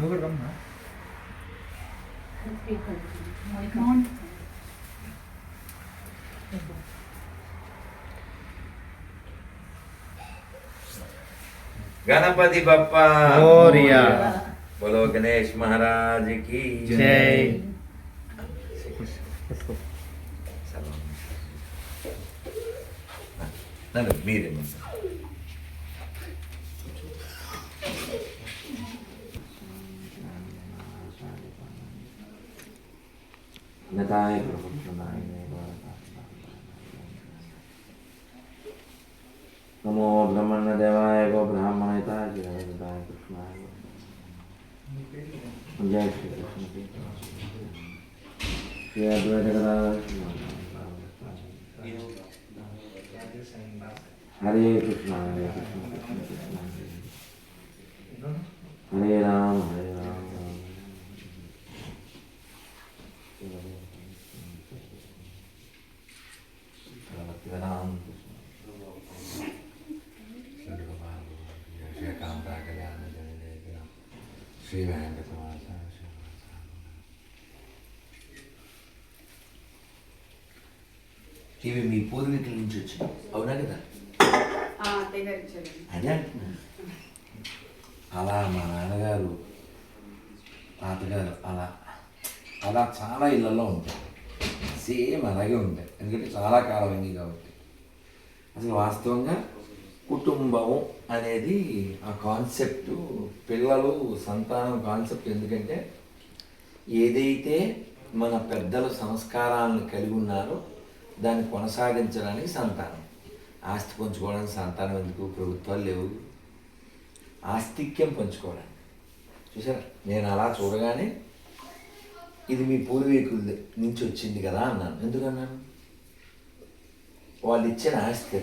Huh? Ganpati Bappa. Moriya. बोलो गणेश महाराज की जय। మీరే नदाय प्रभु सुनाय नमो ब्रह्मण देवाय गो ब्राह्मण हिताय जय कृष्णाय जय श्री कृष्ण श्री अद्वैत हरे कृष्णा हरे कृष्ण कृष्ण कृष्ण। हरे राम हरे राम। రామ శ్రీ వెంకటవాస ఇవి మీ పూర్వీకుల నుంచి వచ్చినాయి అవునా కదా అదే అంటున్నాను అలా మా నాన్నగారు తాతగారు అలా అలా చాలా ఇళ్ళల్లో ఉంటాయి. సేమ్ అలాగే ఉంటాయి. ఎందుకంటే చాలా కాలం అయింది కాబట్టి. అసలు వాస్తవంగా కుటుంబం అనేది ఆ కాన్సెప్ట్ పిల్లలు సంతానం కాన్సెప్ట్ ఎందుకంటే ఏదైతే మన పెద్దల సంస్కారాలను కలిగి ఉన్నారో దాన్ని కొనసాగించడానికి సంతానం. ఆస్తి పంచుకోవడానికి సంతానం ఎందుకు? ప్రభుత్వాలు లేవు. ఆస్తిక్యం పంచుకోవడానికి. చూసారా? నేను అలా చూడగానే ఇది మీ పూర్వీకుల నుంచి వచ్చింది కదా అన్నాను ఎందుకన్నాను వాళ్ళు ఇచ్చిన ఆస్తి.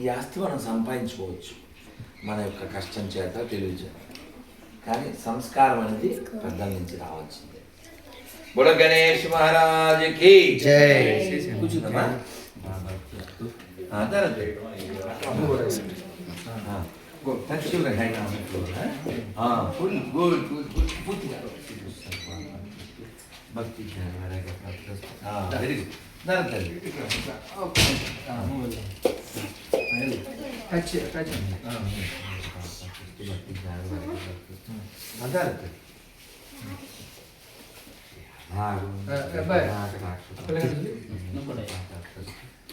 ఈ ఆస్తి మనం సంపాదించుకోవచ్చు మన యొక్క కష్టం చేత తెలివి చేత కానీ సంస్కారం అనేది పెద్దల నుంచి రావాల్సిందే బుడ గణేష్ మహారాజుకి జై. కూర్చుందమ్మా good, good, good. పూర్తిగా. భక్తి జ్ఞాన వైరాగ్య ప్రాప్తి. ఆ, very good. దాని తల్లి. ఓకే. ఆ. టచ్ టచ్ అదాలత్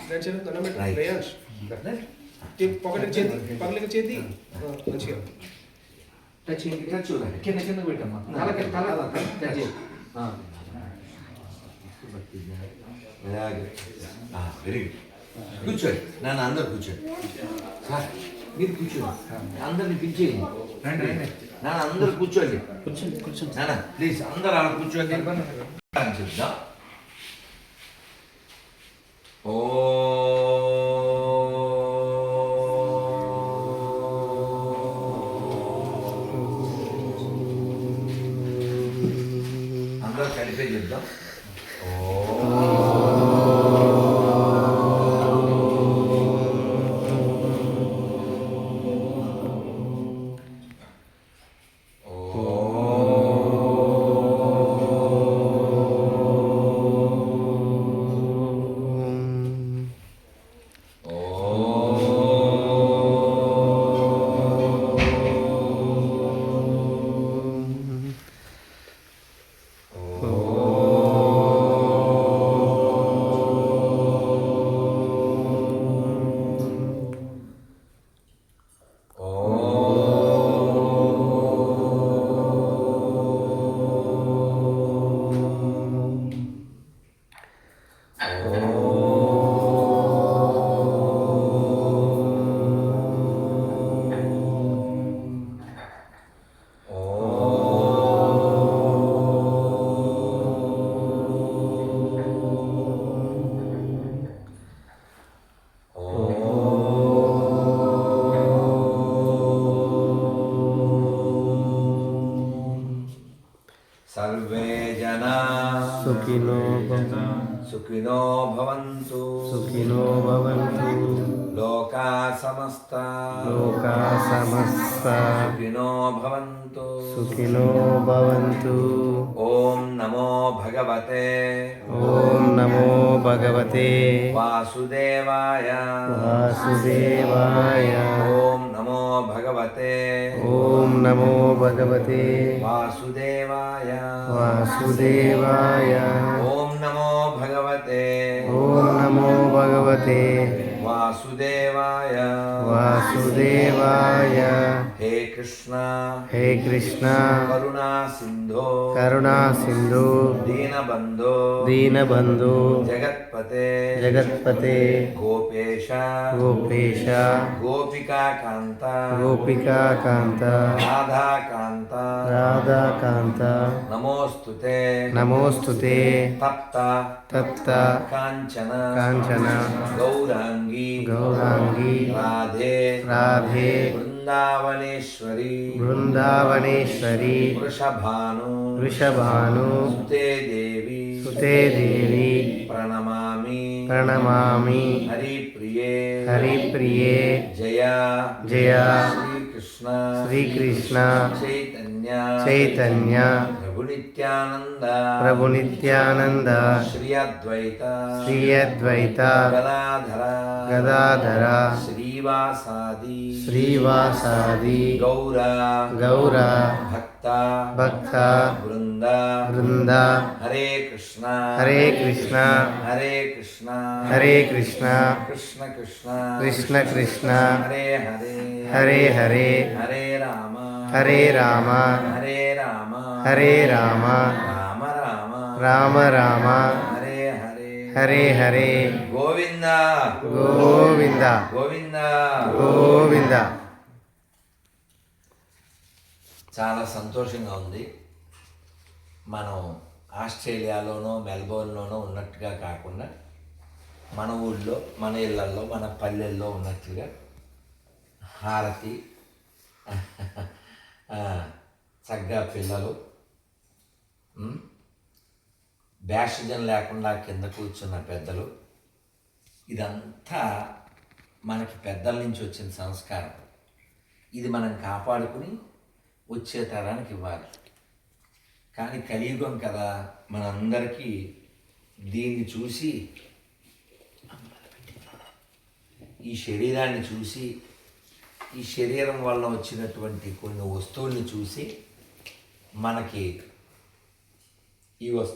నడిచాను దండం పెట్టు Right. రేయాన్స్ పక్కన చేతి పక్కన చేతి ఆ, మంచిగా టచ్ టచ్ చూడండి కింద కింద పెట్టమ్మా తల కింద తల టచ్ వెరీ గుడ్ కూర్చోండి నన్ను అందరు కూర్చోండి సార్ మీరు కూర్చోండి అందరిని పిలిచేయండి రండి నాన్న అందరు కూర్చోండి కూర్చోండి కూర్చోండి నాన్న ప్లీజ్ అందరు అలా కూర్చోండి చెప్దా ఓ అందరూ కలిపే చెప్దాం सुखिनो सुखिनो भवन्तु। सुखिनो भवन्तु। लोका समस्ता। लोका समस्ता। सुखिनो भवन्तु। सुखिनो भवन्तु। ॐ नमो भगवते। ॐ नमो भगवते। वासुदेवाय। वासुदेवाय। ॐ भगवते। ओम नमो भगवते। वासुदेवाय। वासुदेवाय। ओम नमो भगवते। ओम नमो भगवते। वासुदेवाय। वासुदेवाय। హే కృష్ణ. హే కృష్ణ. కరుణా సింధో. కరుణా సింధు. దీనబంధో. దీనబంధు. జగత్పతే. జగత్పతే. గోపేశ. గోపేశ. గోపికాకాంత గోపికాకాంత రాధాకాంత. రాధాకాంత. నమోస్తుతే. నమోస్తుతే. తప్త. తప్త. కాంచన. కాంచన. గౌరాంగి. గౌరాంగి. రాధే. రాధే. బృందావనేశ్వరి. బృందావనేశ్వరి. వృషభాను. వృషభాను. సుతే దేవి. సుతే దేవి. ప్రణమామి. ప్రణమామి. హరిప్రియే. హరిప్రియే. జయ. జయ. శ్రీకృష్ణ. శ్రీకృష్ణ. చైతన్య. చైతన్య. నిత్యానంద ప్రభు నిత్యానంద శ్రీ అద్వైత శ్రీ అద్వైత గదాధర గదాధర శ్రీవాసాది శ్రీవాసాది గౌర గౌర భక్త భక్త బృంద బృంద హరే కృష్ణ హరే కృష్ణ హరే కృష్ణ హరే కృష్ణ కృష్ణ కృష్ణ కృష్ణ కృష్ణ హరే హరే హరే హరే హరే రామ హరే రామ. హరే రామ. హరే రామ. రామ రామ. రామ రామ. హరే హరే. హరే హరే. గోవింద. గోవింద. గోవింద. గోవింద. చాలా సంతోషంగా ఉంది. మనం ఆస్ట్రేలియాలోనో మెల్బోర్న్లోనో ఉన్నట్టుగా కాకుండా మన ఊళ్ళో మన ఇళ్ళల్లో మన పల్లెల్లో ఉన్నట్లుగా హారతి. చక్కగా పిల్లలు ఉమ్, లేకుండా కింద కూర్చున్న పెద్దలు ఇదంతా మనకి పెద్దల నుంచి వచ్చిన సంస్కారం. ఇది మనం కాపాడుకుని వచ్చే తరానికి ఇవ్వాలి. కానీ కలియుగం కదా మనందరికీ దీన్ని చూసి ఈ శరీరాన్ని చూసి ఈ శరీరం వల్ల వచ్చినటువంటి కొన్ని వస్తువుల్ని చూసి మనకి ఈ వస్తు